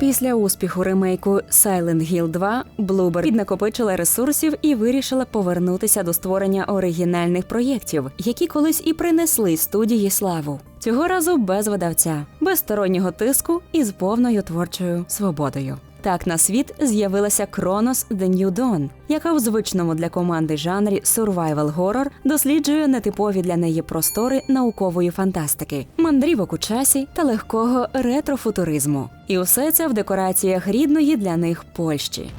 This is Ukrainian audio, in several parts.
Після успіху ремейку Silent Hill 2 Bloober піднакопичила ресурсів і вирішила повернутися до створення оригінальних проєктів, які колись і принесли студії славу. Цього разу без видавця, без стороннього тиску і з повною творчою свободою. Так на світ з'явилася Кронос The New Dawn, яка в звичному для команди жанрі survival horror досліджує нетипові для неї простори наукової фантастики, мандрівок у часі та легкого ретрофутуризму. І усе це в декораціях рідної для них Польщі.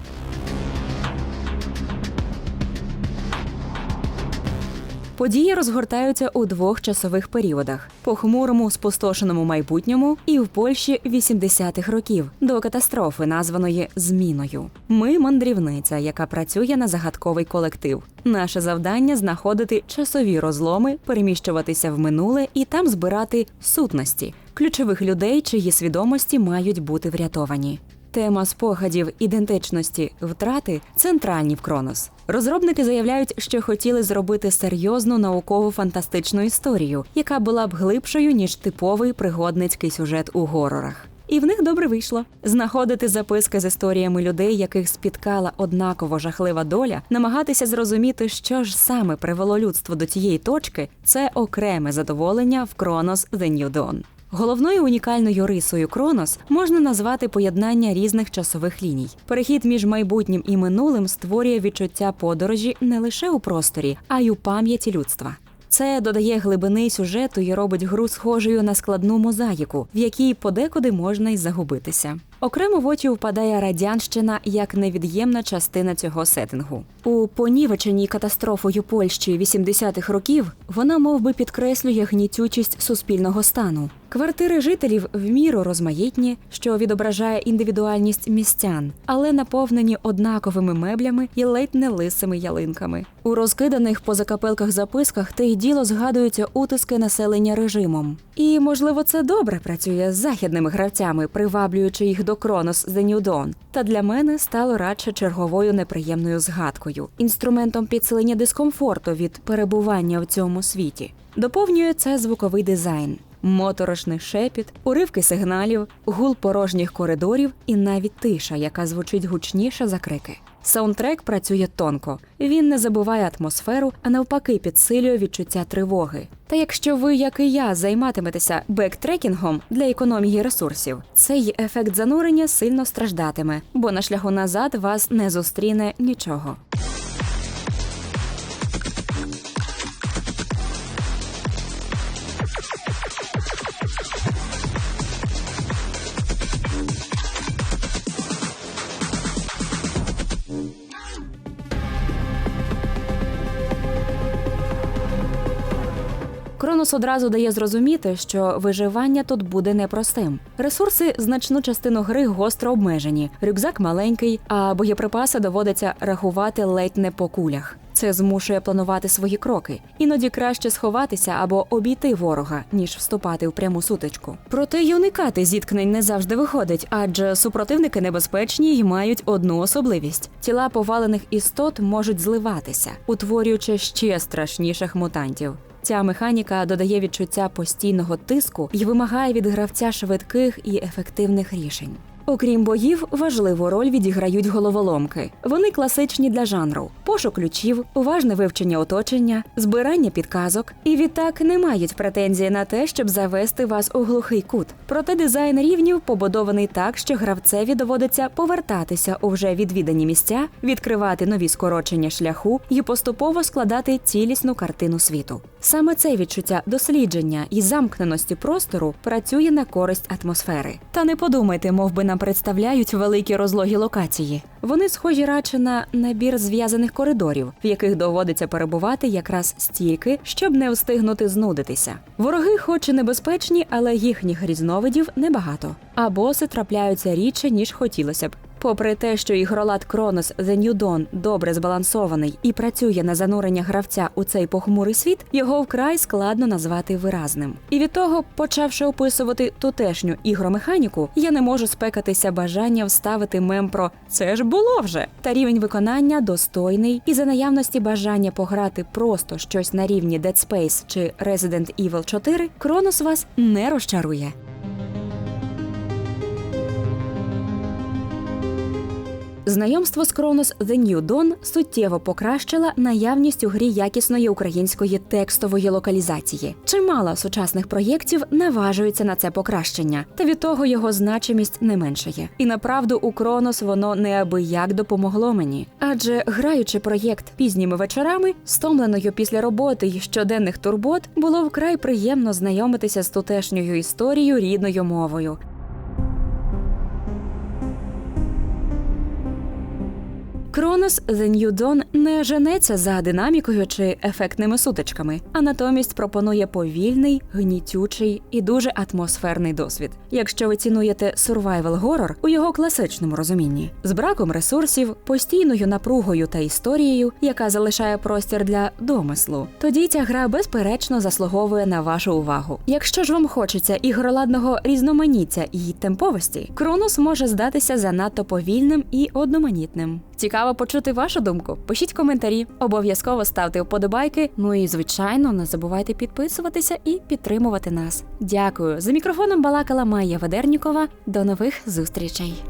Події розгортаються у двох часових періодах: похмурому спустошеному майбутньому і в Польщі 80-х років до катастрофи, названої зміною. Ми мандрівниця, яка працює на загадковий колектив. Наше завдання знаходити часові розломи, переміщуватися в минуле і там збирати сутності ключових людей, чиї свідомості мають бути врятовані. Тема спогадів, ідентичності, втрати центральні в Кронос. Розробники заявляють, що хотіли зробити серйозну наукову фантастичну історію, яка була б глибшою ніж типовий пригодницький сюжет у горорах. І в них добре вийшло знаходити записки з історіями людей, яких спіткала однаково жахлива доля, намагатися зрозуміти, що ж саме привело людство до тієї точки. Це окреме задоволення в Кронос The New Dawn. Головною унікальною рисою Кронос можна назвати поєднання різних часових ліній. Перехід між майбутнім і минулим створює відчуття подорожі не лише у просторі, а й у пам'яті людства. Це додає глибини сюжету і робить гру схожою на складну мозаїку, в якій подекуди можна й загубитися. Окремо в очі впадає радянщина як невід'ємна частина цього сеттингу. У понівеченій катастрофою Польщі 80-х років вона мов би, підкреслює гнітючість суспільного стану. Квартири жителів в міру розмаїтні, що відображає індивідуальність містян, але наповнені однаковими меблями і ледь не лисими ялинками. У розкиданих по закапелках записках те й діло згадуються утиски населення режимом. І можливо це добре працює з західними гравцями, приваблюючи їх до Кронос The New Dawn. Та для мене стало радше черговою неприємною згадкою, інструментом підсилення дискомфорту від перебування в цьому світі. Доповнює це звуковий дизайн моторошний шепіт, уривки сигналів, гул порожніх коридорів і навіть тиша, яка звучить гучніше за крики. Саундтрек працює тонко. Він не забуває атмосферу, а навпаки, підсилює відчуття тривоги. Та якщо ви, як і я, займатиметеся бектрекінгом для економії ресурсів, цей ефект занурення сильно страждатиме, бо на шляху назад вас не зустріне нічого. Кронос одразу дає зрозуміти, що виживання тут буде непростим. Ресурси значну частину гри гостро обмежені. Рюкзак маленький, а боєприпаси доводиться рахувати ледь не по кулях. Це змушує планувати свої кроки. Іноді краще сховатися або обійти ворога, ніж вступати в пряму сутичку. Проте й уникати зіткнень не завжди виходить, адже супротивники небезпечні й мають одну особливість: тіла повалених істот можуть зливатися, утворюючи ще страшніших мутантів. Ця механіка додає відчуття постійного тиску і вимагає від гравця швидких і ефективних рішень. Окрім боїв, важливу роль відіграють головоломки. Вони класичні для жанру: пошук ключів, уважне вивчення оточення, збирання підказок і відтак не мають претензії на те, щоб завести вас у глухий кут. Проте дизайн рівнів побудований так, що гравцеві доводиться повертатися у вже відвідані місця, відкривати нові скорочення шляху і поступово складати цілісну картину світу. Саме це відчуття дослідження і замкненості простору працює на користь атмосфери. Та не подумайте, мов би нам представляють великі розлогі локації. Вони схожі радше на набір зв'язаних коридорів, в яких доводиться перебувати якраз стільки, щоб не встигнути знудитися. Вороги, хоч і небезпечні, але їхніх різновидів небагато. А боси трапляються рідше ніж хотілося б. Попри те, що ігролад Кронос The New Dawn добре збалансований і працює на занурення гравця у цей похмурий світ, його вкрай складно назвати виразним. І від того, почавши описувати тутешню ігромеханіку, я не можу спекатися бажання вставити мем про це ж було вже. Та рівень виконання достойний, і за наявності бажання пограти просто щось на рівні Dead Space чи Resident Evil 4, Кронос вас не розчарує. Знайомство з Кронос The New Dawn суттєво покращила наявність у грі якісної української текстової локалізації. Чимало сучасних проєктів наважуються на це покращення, та від того його значимість не меншає. І направду у Кронос воно неабияк допомогло мені. Адже граючи проєкт пізніми вечорами, стомленою після роботи й щоденних турбот, було вкрай приємно знайомитися з тутешньою історією рідною мовою. Кронос The New Dawn не женеться за динамікою чи ефектними сутичками, а натомість пропонує повільний, гнітючий і дуже атмосферний досвід. Якщо ви цінуєте survival горор у його класичному розумінні, з браком ресурсів, постійною напругою та історією, яка залишає простір для домислу, тоді ця гра безперечно заслуговує на вашу увагу. Якщо ж вам хочеться ігроладного різноманіття і темповості, Кронос може здатися занадто повільним і одноманітним. Цікаво почути вашу думку. Пишіть коментарі, обов'язково ставте вподобайки. Ну і звичайно, не забувайте підписуватися і підтримувати нас. Дякую. За мікрофоном балакала Майя Ведернікова. До нових зустрічей.